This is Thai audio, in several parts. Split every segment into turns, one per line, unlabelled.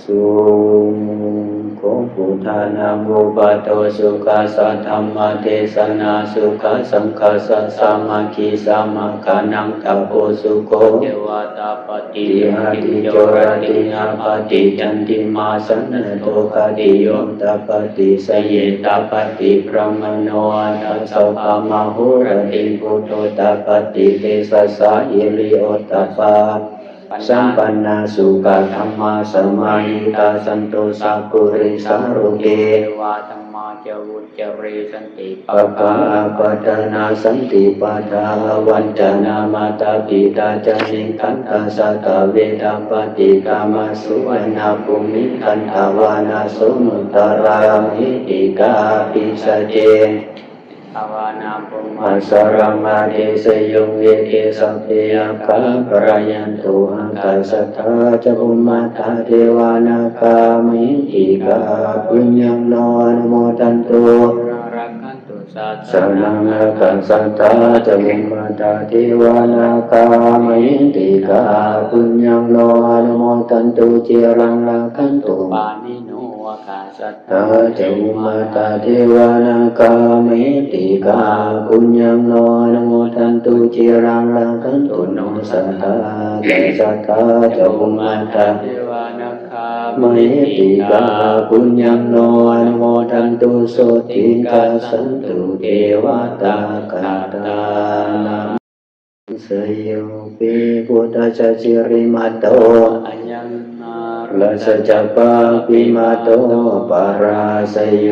สุโขพุทธานามุปะโตสุขัสสะธรรมเทศนาสุขสังคัสสะสามาคีสามาคานังตัปโปสุโขเทวตาปฏิหาติโจรตินาปฏิจันติมาสันนโตคติโยมตาปฏิสยเยตาปฏิพระมโนอัตสะปะมหุรติพุโตตาปฏิเตสสะอิริโอตปา สัมปันนาสุขธรรมาสมาหิตาสันโตสัพพุริสารุเก
วาธรรมาจวุจเรสันติ
ปะปะปัตนาสันติปัฏาวันจนามาตาปิตาจานิคันตาสัตเวดาปฏิกามาสุวรรณภูมิคันตาวานาสุมุตตารามิติกาปิสเจ
ภาวนาปุม
มาสรมาเดสยงเวเกสัพเพอาคาปรายันตุหังกาสัทธาจะภุมมาตาเทวานาคามิอิกาปุญญังโนอนโมตันตุ
รักขันตุสัต
สนังอาคันสัทธาจะภุมมาตาเทวานาคามิอิกาปุญญังโนอนโมตันตุเจรังราคันตุ
ปานิโนวกา สัต
ตาจมาตาเทวานาคามิติกาปุญญังโนอนโมตันตุเจรังราคันตุโนสัทธาเดสัทธาจะุมาตา
เทวานาคาม
หิติกาปุญญังโนอนุโมทันตุโสติกาสันตุเทวตากาตานังสยโยปิพุทธชจิริมาโต
อัญญ
ลสจัปปาปิมาโตปาราสยโย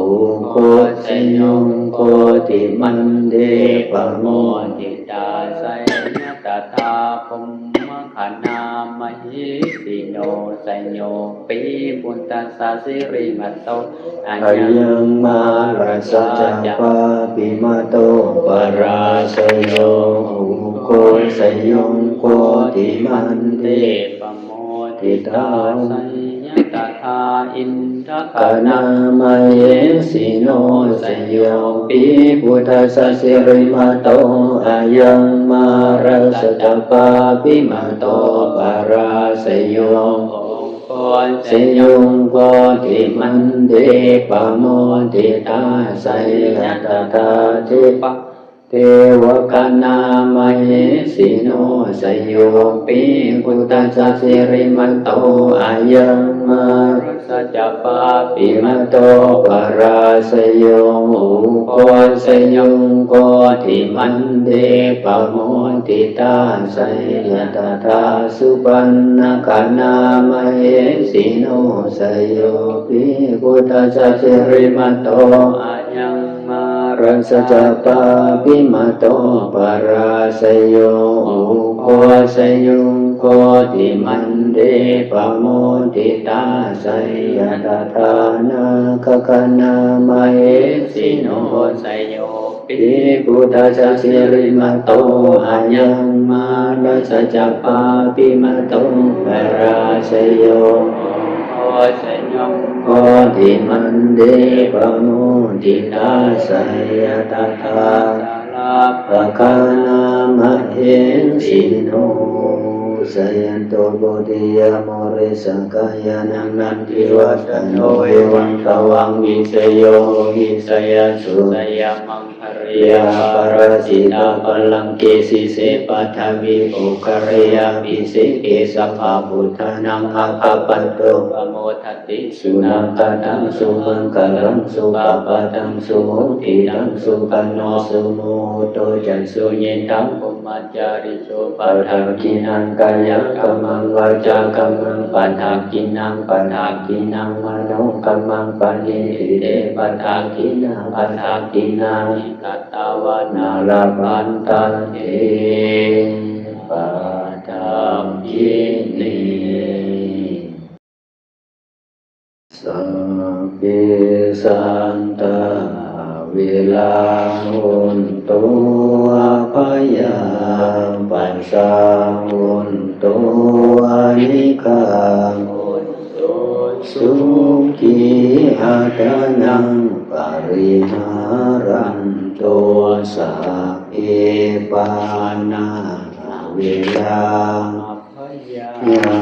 อุโคสยโยโคติมันเดปะโม
ติตาสยตถาภมมขานามหิติโนสยโยปีปุตตสสะสิริมัตโตอัญ
อา
ญัง
ยังมาราสจัปปาปิมาโตปาราสยโยอุโคสยโยโคติมัน
เต
เด
ป โมติตาสัญญตถาอินท
กานามาเยสิโนสยโยปิพุทธสสิริมาโตอายังมาราสจัปปาปิมาโตปาราสยโย
องค์กร
สยงโกติมันเดปโมติตาไสยตตาเทปะ เทวกนามเยสิโนสยโยปิพุทธสสิริมาโตอายังมา
รัสจัปปา
ปิมันโตปาราสยโยโกสยงโกติมันเดปโมติตาสยตถาสุปันนาคานามเหสิโนสยโยปิพุทธสัจริมันโต
อายังมา
รัสจัปปาปิมโตปราสยโยโกสยงโกติมันเดปโมติตาสยตถานาคคานามเหสิ
สิ
โน
โนไสยโยปิ
ปิพุทธสัจจิริมโตอายังมารัสจัปปาปิมโตปราสยโย
โอไสยโย
โอติมันเดปะโมติตาไสยตถา
สาลา
ปะคานามเหสิโนสยันโตโบธิยามเรสังกายานังนันทิวัตโนเอวังตวังวิเสโยหิสยสุ
สยามังคเรี
เรี
ย
ยปรสิตาพลังเกสิเสปัทวิโอคเรียมิเสเกสัพพะพุทธานังอาคาปันโต
ปโมทติ
สุนันตตังสุมังคลังสุปปะตังสุโมติตังสุกันโนสุโมโตจันสุเยตัง
ปุมมาจาริโส
ปั
ปั
ฏ
ฏ
ฐากินังกายกัมมังวาจากัมมังปัฏฐากินังปัฏฐากินังมโนกัมมังปัญญิเตปัฏฐากินังปัฏฐากินัง
กัตาวา
นา
นา
ลาพันตันเอปัฏฐากินีสัพเพสันตาเวลาหุนตุอภยาปัสสาหุนตุอานิกา
มุนตุ
สุขีอาตานังปริหารัน โตสัพเพปานาเวลา
ยา
ญา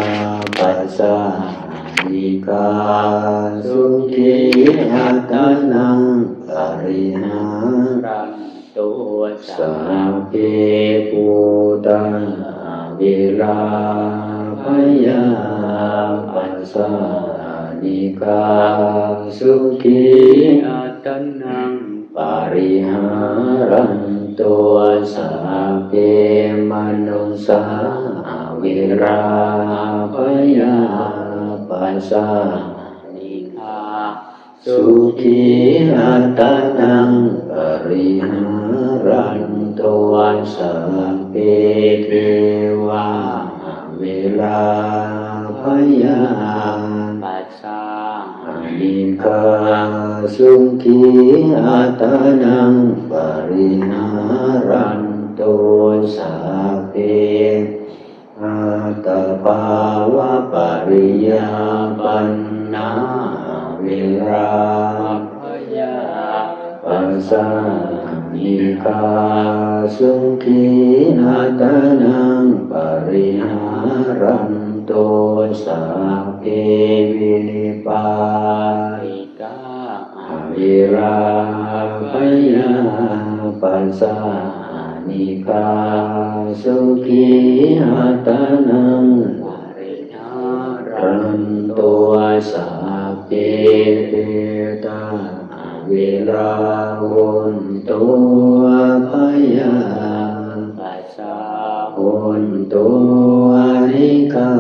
ปัสสะนิกาสุขีอัตนังปริหา
รันตัวสา
สาเพปูตังวิราพยาปัสสานิกาสุขี
อัตนัง
ปารั รันตัวสาเพมนุสาวิราพยาปัสสา
นิคา
สุขีอัตตังปริหารันตัวสัพเพเทวาเวลาพยา
ปัสสา
นิคาสุขีอัตนัง ริหารันตัวสัพเพอัตภาวะปริยาปันนาเวลา
พยา
ปัสสานิคาสุขีนาตานังปริหารันโตสัพเพวินิปา
ปิกา
วิราพยา ปัสสานิคาสุขีนาตานัง
ปริหารัน
ตัวสัพเพเตตาเวลาวนตัวพยา
ปัสสา
วนตัวนิกา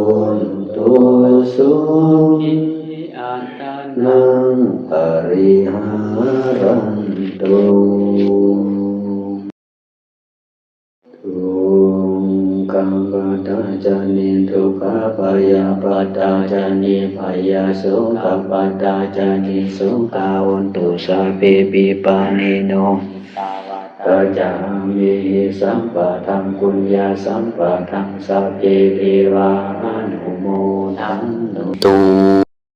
วนตัวสุขิ
อัตนั
นั
ง
งปริหารันตุทุ จานิทุกขปยาปตาจานิพยาสุขปตาจานิสุขาวันตุสัพเพปิปานิโน
ตาวา
ตาจามิสัมปะทังกุญญาสัมปะทังสัพเพเทวานุโมทันตุ